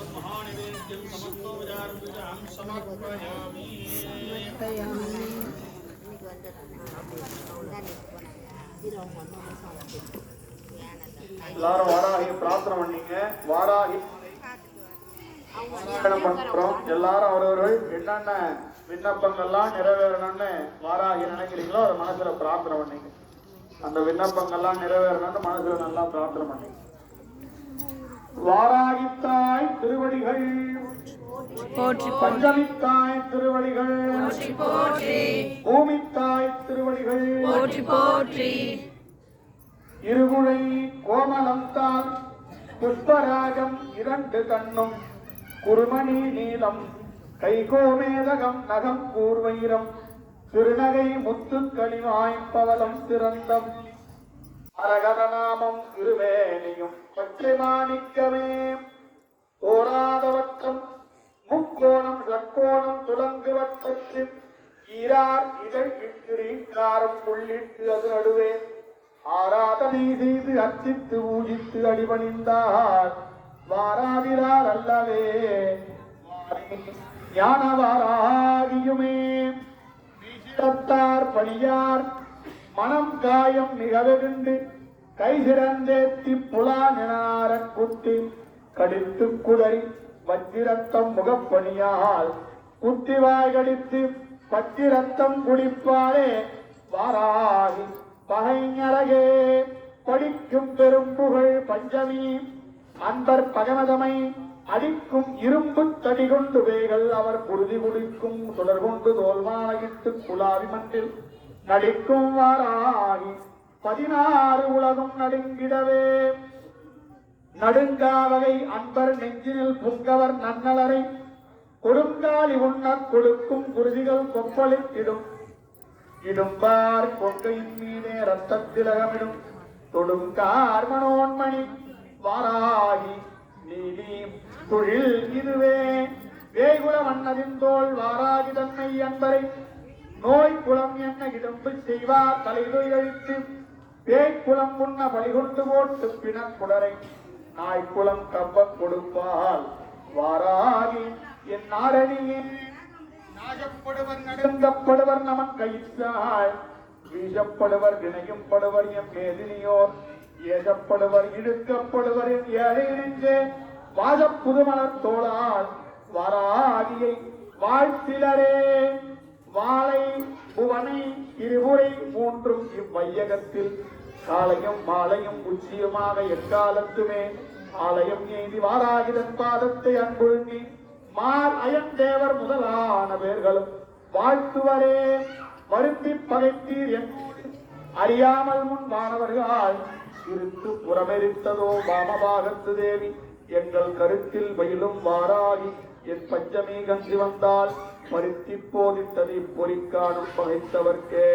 महानिवेद्यं समस्तोपचारपूजां समर्पयामि எல்லாரும் வாராகி பிரார்த்தனை பண்ணீங்க வாராகி பாராயணம் பண்றோம் எல்லாரும் அவரவர்கள் என்னென்ன விண்ணப்பங்கள்லாம் நிறைவேறணும்னு வாராகி நினைக்கிறீங்களோ அதை மனசுல பிரார்த்தனை பண்ணீங்க அந்த விண்ணப்பங்கள்லாம் நிறைவேறணும்னு மனசுல நல்லா பிரார்த்தனை பண்ணீங்க வாராகித்தாய் திருவடிகள். பஞ்சமித்தாய் திருவடிகள். பூமித்தாய் திருவடிகள். இருகுழை கோமலம்தான் புஷ்பராகம் இரண்டு கண்ணும் குருமணி நீலம் கைகோமேதகம் நகம் கூர்வைரம் திருநகை முத்துக்களிவாய் பவலம் திறந்தம் அரகதநாமம் இருவேணியும் பச்சை மாணிக்கமே ஓராதவற்றம் முக்கோணம் சக்கோணம் துலங்குவற்றத்தில் ஈரார் இதழ் இட்டுரீங்காரம் உள்ளிட்டு அது நடுவே. ஆராதனை செய்து அர்ச்சித்து ஊஜித்து அடிபணிந்தார். வாராதிரார் அல்லவே. ஞானவாராகியுமே. வீசிடத்தார் பணியார் மனம் காயம் மிகவெகுண்டு. கை சிறந்தேத்தி புலா நினார குத்தி கடித்து குதறி வஜ்ரத்தம் முகப்பணியால் குத்தி வாய்கடித்து பத்திரத்தம் குடிப்பாரே வாராகி பகைஞரகே. படிக்கும் பெரும் புகழ் பஞ்சமி அன்பர் பகமதமை அடிக்கும் இரும்பு தடி கொண்டு வேகள் அவர் குருதி குடிக்கும் தொடர்கொண்டு தோல்வானகிட்டு குலாவி மன்றில் நடிக்கும் வாராகி பதினாறு உலகம் நடுங்கிடவே. நடுங்காவகை அன்பர் நெஞ்சினில் புங்கவர் நன்னலரை கொடுங்காலி உண்ணக் கொடுக்கும் குருதிகள் கொப்பளித்திடும் இடும்பார் கொங்கையின் மீதே ரத்தத்திலகமிடும் தொடுங்கார் மனோன்மணி வாராகி நீதி தொழில் இதுவே. வேகுல மன்னதின் தோல் வாராகி தன்னை அன்பரை நோய் குளம் என்ன இடம்பு செய்வார் தலைதொழித்து கழித்து பேய்க்குளம் உண்ண பலிகொண்டு போட்டு பிணக்குடரை நாய்க்குளம் கப்ப கொடுப்பால் வாராகி என் நாரணியின் நாகப்படுவர் நடுங்கப்படுவர் நமன் கயிற்றாய் வீசப்படுவர் வினையும் படுவர் எம் மேதினியோர். ஏசப்படுவர் இழுக்கப்படுவர் என் ஏழை நெஞ்சே. வாசப் புதுமலர் தோளால் வாராகியை வாழ்த்திலரே. வாழை புவனை இருமுறை மூன்றும் இவ்வையகத்தில். காலையும் மாலையும் உச்சியுமாக எக்காலத்துமே. ஆலயம் நீதி வாராகிதன் பாதத்தை அன்புழுங்கி மார் அயன் தேவர் முதலான பேர்களும் வாழ்த்துவரே. வருத்தி பகைத்தீர் அறியாமல் முன் மாணவர்கள் இருத்து புறமெரித்ததோ வாமபாகத்து தேவி. எங்கள் கருத்தில் பயிலும் வாராகி என் பஞ்சமி கஞ்சி வந்தால் பருத்தி போதித்ததை பொறிக்காணும் பகைத்தவர்க்கே.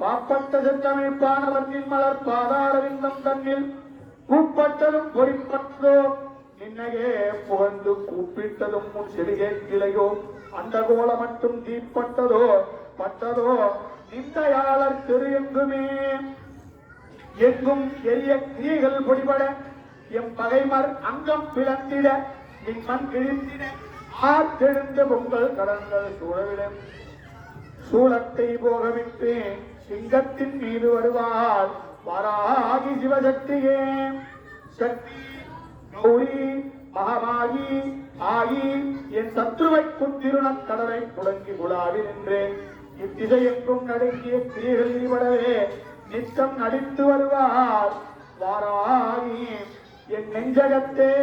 பாப்பட்ட செந்தமிழ்ப்பானவர் மலர் பாதாரவிந்தம் தன்னில் கூப்பட்டதும் பொறிப்பட்டதோ நின்னையே புகழ்ந்து கூப்பிட்டதும் உன் செடிகே கிளையோ. அந்த கோல மட்டும் தீப்பட்டதோ பட்டதோ நிந்தையாளர் திரு எங்குமே எங்கும் எரிய கிரிகள் பொடிபட எம் பகைமர் அங்கம் பிளந்திட நின் மண் கிழிந்திட. ஆற்றெழுந்த பொங்கல் கடன்கள் சூழவிடும் சூளத்தை போகவிட்டு சிங்கத்தின் மீது வருவார். வராகி சிவசக்தியே. சக்தி கௌரி மகமாகி ஆகி என் சத்ருவை குத்திருணக் கடலை தொடங்கி குழாவி நின்றேன். இத்திசையெங்கும் நடுங்கிய கிரிகள் ஈடுபடவே நித்தம் நடித்து வருவார். வாராகி என் நெஞ்சகத்தே.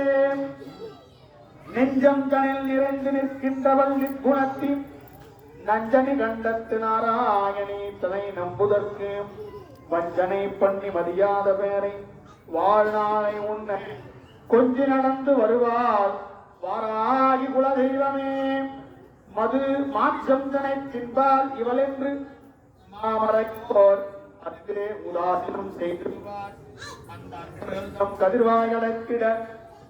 நெஞ்சம் தனில் நிறைந்து நிற்கின்றவள் குணத்தின் நஞ்சனி கண்டத்து நாராயணி தனை நம்புதற்கு வஞ்சனை பண்ணி மதியாத பேரை வாழ்நாளை உன்னை கொஞ்சி நடந்து வருவார் வாராகி குலதெய்வமே. மது மாற்றந்தனை தின்பால் இவளென்று மாமரைப்போர் அன்றே உதாசீனம் செய்திருவார் அந்த அற்புதம்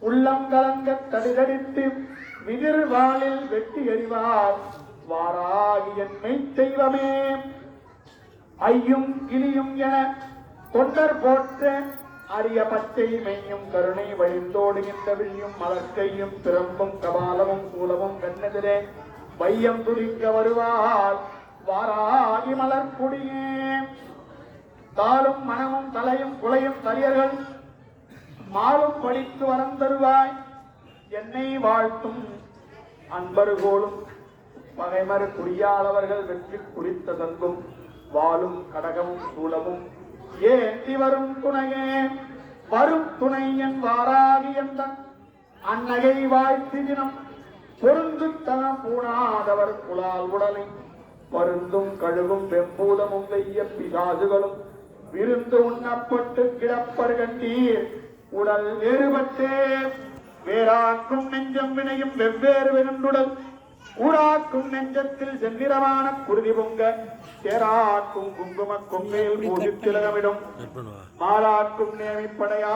உள்ளம் கலங்க தடிதடித்து மிதிர் வாளில் வெட்டி எறிவார். வாராகி என்னை தெய்வமே ஐயும் கிளியும் என தொண்டர் போற்ற அரிய பச்சை மெய்யும் கருணை வழிந்தோடுகின்ற விழியும் மலர்க்கையும் பிறம்பும் கபாலமும் கூலமும் கண்ணெதிரே வையம் துடிக்க வருவார். வாராகி மலர்க்குடியே. தாளும் மனமும் தலையும் குலையும் தலியர்கள் மாலும் பழித்து வரம் தருவாய். என்னை வாழ்த்தும் அன்பருகோளும் பகைமறு குறியாளவர்கள் வெற்றி குறித்த தங்கும் வாழும் கடகமும் சூலமும் ஏந்தி வரும் துணையே? வரும் துணை என் வாராகி எந்தன் அன்னகை வாழ்த்து தினம். பொருந்து தனம் பூணாதவர் குலால் உடலை. பருந்தும் கழுவும் வெம்பூதமும் வெய்ய பிசாசுகளும். விருந்து உண்ணப்பட்டு கிடப்பர் கண்டீர். உடல் வேறுபட்டே. வேறாக்கும் நெஞ்சம் வினையும் வெவ்வேறு வெகுண்டுடல் ஊராக்கும் நெஞ்சத்தில் செந்திரமான குருதி பொங்க. தேராக்கும் குங்கும கொங்கையில் பூஜித்திலகமிடும் மாலாக்கும் நேமிப்படையா